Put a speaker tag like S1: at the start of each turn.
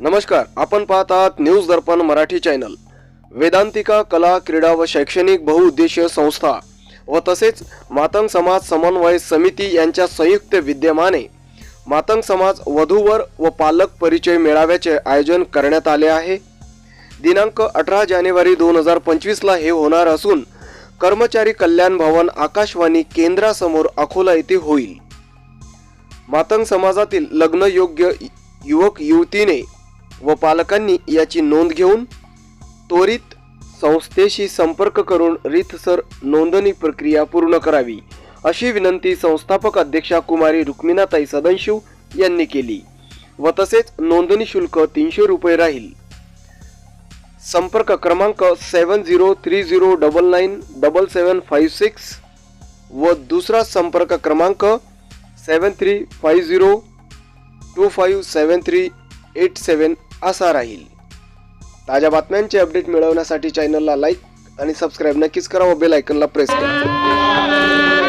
S1: नमस्कार आपण पाहत आहात न्यूज दर्पण मराठी चॅनल. वेदांतिका कला क्रीडा व शैक्षणिक बहुउद्देशीय संस्था व तसेच मातंग समाज समन्वय समिती यांच्या संयुक्त विद्यमाने मातंग समाज वधूवर व पालक परिचय मेळाव्याचे आयोजन करण्यात आले आहे. दिनांक अठरा जानेवारी दोन हजार पंचवीसला हे होणार असून कर्मचारी कल्याण भवन आकाशवाणी केंद्रासमोर अकोला येथे होईल. मातंग समाजातील लग्नयोग्य युवक युवतीने व पालकांनी याची नोंद घेऊन त्वरित संस्थेशी संपर्क करून रीतसर नोंदणी प्रक्रिया पूर्ण करावी अशी विनंती संस्थापक अध्यक्षा कुमारी रुक्मिणाताई सदनशिव यांनी केली व तसेच नोंदणी शुल्क तीनशे रुपये राहील. संपर्क क्रमांक seven zero three zero double nine double seven five six व दुसरा संपर्क क्रमांक seven three five zero two five seven three eight seven असा राहील. ताज्या बातम्यांचे अपडेट मिळवण्यासाठी चॅनलला लाईक आणि सबस्क्राईब नक्कीच करा व बेल आयकनला प्रेस करा.